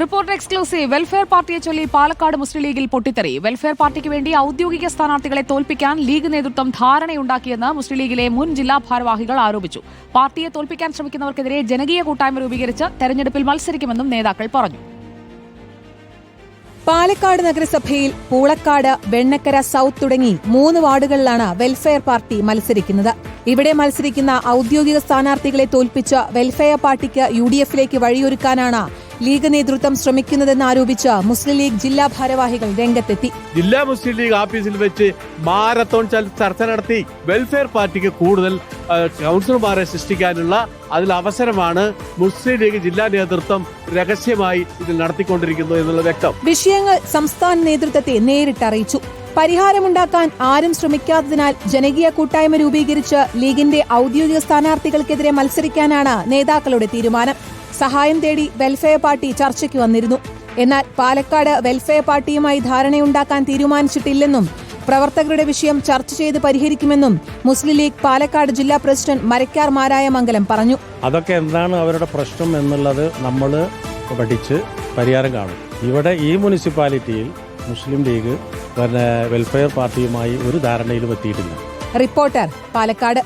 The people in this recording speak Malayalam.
Reporter exclusive. വെൽഫെയർ പാർട്ടിയെ ചൊല്ലി പാലക്കാട് മുസ്ലിം ലീഗിൽ പൊട്ടിത്തെറി. വെൽഫെയർ പാർട്ടിക്ക് വേണ്ടി ഔദ്യോഗിക സ്ഥാനാർത്ഥികളെ തോൽപ്പിക്കാൻ ലീഗ് നേതൃത്വം ധാരണയുണ്ടാക്കിയെന്ന് മുസ്ലിം ലീഗിലെ മുൻ ജില്ലാ ഭാരവാഹികൾ ആരോപിച്ചു. പാർട്ടിയെ തോൽപ്പിക്കാൻ ശ്രമിക്കുന്നവർക്കെതിരെ ജനകീയ കൂട്ടായ്മ രൂപീകരിച്ച് തെരഞ്ഞെടുപ്പിൽ മത്സരിക്കുമെന്നും നേതാക്കൾ പറഞ്ഞു. പാലക്കാട് നഗരസഭയിൽ പൂളക്കാട് വെണ്ണക്കര സൗത്ത് തുടങ്ങി മൂന്ന് വാർഡുകളിലാണ് വെൽഫെയർ പാർട്ടി മത്സരിക്കുന്നത്. ഇവിടെ മത്സരിക്കുന്ന ഔദ്യോഗിക സ്ഥാനാർത്ഥികളെ തോൽപ്പിച്ച് വെൽഫെയർ പാർട്ടിക്ക് യു ഡി എഫിലേക്ക് വഴിയൊരുക്കാനാണ് ലീഗ് നേതൃത്വം ശ്രമിക്കുന്നതെന്ന് ആരോപിച്ച് മുസ്ലിം ലീഗ് ജില്ലാ ഭാരവാഹികൾ രംഗത്തെത്തി. ജില്ലാ മുസ്ലിം ലീഗ് ഓഫീസിൽ വെച്ച് മാരത്തോൺ ചർച്ച നടത്തി. വെൽഫെയർ പാർട്ടിക്ക് കൂടുതൽ കൗൺസിലർമാരെ സൃഷ്ടിക്കാനുള്ള അതിൽ അവസരമാണ് മുസ്ലിം ലീഗ് ജില്ലാ നേതൃത്വം രഹസ്യമായി ഇതിൽ നടത്തിക്കൊണ്ടിരിക്കുന്നു എന്നുള്ള വ്യക്തം. വിഷയങ്ങൾ സംസ്ഥാന നേതൃത്വത്തെ നേരിട്ടറിയിച്ചു. പരിഹാരമുണ്ടാക്കാൻ ആരും ശ്രമിക്കാത്തതിനാൽ ജനകീയ കൂട്ടായ്മ രൂപീകരിച്ച് ലീഗിന്റെ ഔദ്യോഗിക സ്ഥാനാർത്ഥികൾക്കെതിരെ മത്സരിക്കാനാണ് നേതാക്കളുടെ തീരുമാനം. സഹായം തേടി വെൽഫെയർ പാർട്ടി ചർച്ചയ്ക്ക് വന്നിരുന്നു. എന്നാൽ പാലക്കാട് വെൽഫെയർ പാർട്ടിയുമായി ധാരണയുണ്ടാക്കാൻ തീരുമാനിച്ചിട്ടില്ലെന്നും പ്രവർത്തകരുടെ വിഷയം ചർച്ച ചെയ്ത് പരിഹരിക്കുമെന്നും മുസ്ലിം ലീഗ് പാലക്കാട് ജില്ലാ പ്രസിഡന്റ് മരക്കാർ മാരായ മംഗലം പറഞ്ഞു. അതൊക്കെ എന്താണ് അവരുടെ പ്രശ്നം എന്നുള്ളത് നമ്മൾ പഠിച്ച് പരിഹാരം കാണും. ഇവിടെ ഈ മുനിസിപ്പാലിറ്റിയിൽ മുസ്ലിം ലീഗ് പിന്നെ വെൽഫെയർ പാർട്ടിയുമായി ഒരു ധാരണയിലും എത്തിയിട്ടില്ല. റിപ്പോർട്ടർ പാലക്കാട്.